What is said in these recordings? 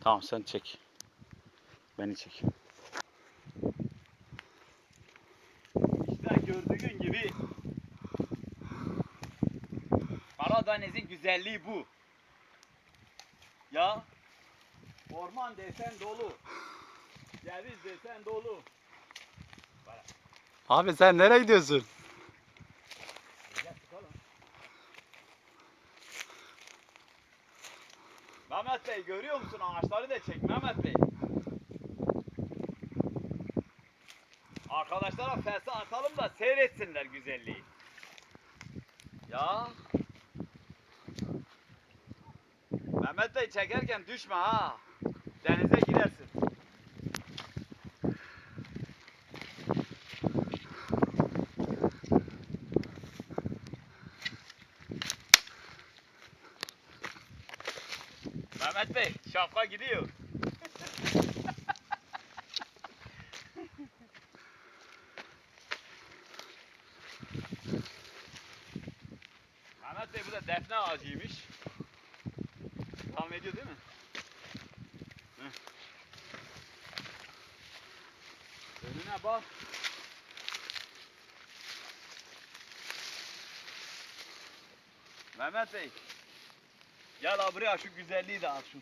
Tamam sen çek. Beni çek. İşte gördüğün gibi Karadeniz'in güzelliği bu. Ya orman desen dolu. Ceviz desen dolu. Abi sen nereye gidiyorsun? Gel çıkalım. Mehmet Bey görüyor musun ağaçları da çek Mehmet Bey. Arkadaşlara fesi atalım da seyretsinler güzelliği. Ya. Mehmet Bey çekerken düşme ha. Denize Mehmet Bey şapka gidiyor. Mehmet Bey bu da defne ağacıymış. Devam ediyor değil mi? Heh. Önüne bak. Mehmet Bey. Gel abi buraya şu güzelliği de al şu.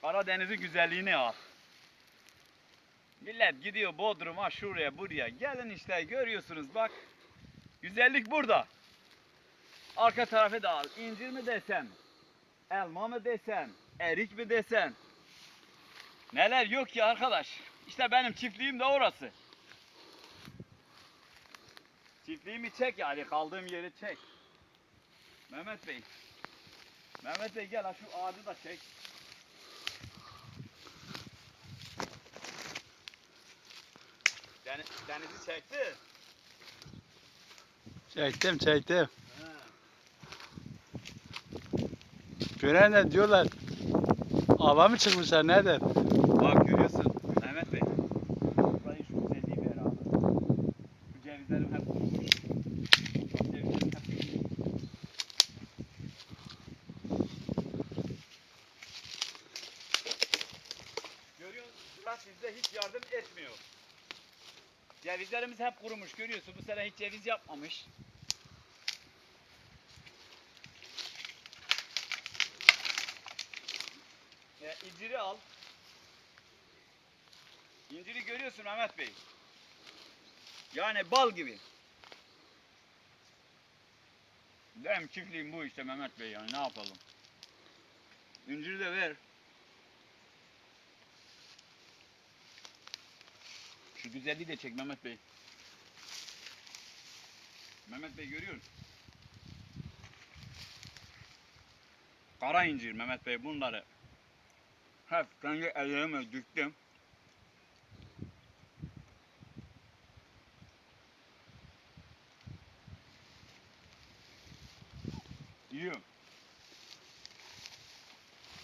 Karadeniz'in güzelliğini al. Millet gidiyor Bodrum'a şuraya buraya. Gelin işte görüyorsunuz bak. Güzellik burada. Arka tarafı da al. İncir mi desem? Elma mı desem? Erik mi desem? Neler yok ki arkadaş. İşte benim çiftliğim de orası. Çiftliğimi çek yani kaldığım yeri çek. Mehmet Bey. Mehmet Bey gel ha şu ağacı da çek. Deniz, denizi çekti. Çektim çektim. Ha. Gören de diyorlar. Ava mı çıkmışlar nedir? Bak görüyorsun Mehmet Bey. Burayı şu güzelliği bir abi. Bu cevizlerim hep kurumuş. Cevizlerim hep kurumuş. Murat bizde hiç yardım etmiyor. Cevizlerimiz hep kurumuş görüyorsun bu sene hiç ceviz yapmamış. E, inciri al. İnciri görüyorsun Mehmet Bey. Yani bal gibi. Benim çiftliğim bu işte Mehmet Bey yani ne yapalım. İnciri de ver. Şu güzelliği de çek Mehmet Bey. Mehmet Bey görüyor musun? Kara incir Mehmet Bey bunları hep kendi ellerime diktim. Yiyorum.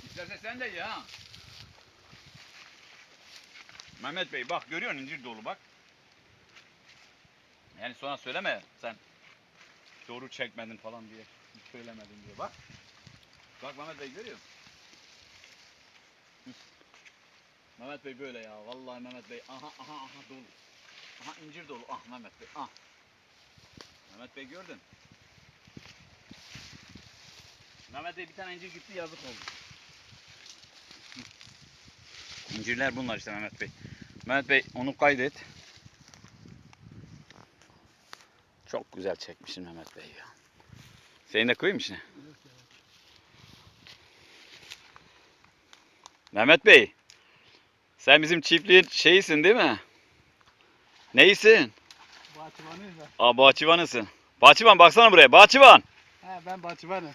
İstersen sen de ye ha. Mehmet Bey bak görüyor musun incir dolu bak. Yani sonra söyleme sen doğru çekmedin falan diye. Söylemedin diye bak. Bak Mehmet Bey görüyor musun? Mehmet Bey böyle ya. Vallahi Mehmet Bey. Aha aha aha dolu. Aha incir dolu. Ah Mehmet Bey. Ah. Mehmet Bey gördün. Mehmet Bey bir tane incir gitti yazık oldu. İncirler bunlar işte Mehmet Bey. Mehmet Bey onu kaydet. Çok güzel çekmişsin Mehmet Bey ya. Seni de koyayım içine. Mehmet Bey. Sen bizim çiftliğin şeyisin değil mi? Neysin? Bahçıvanıyım ben. Aa bahçıvanısın. Bahçıvan baksana buraya. Bahçıvan. He ben bahçıvanım.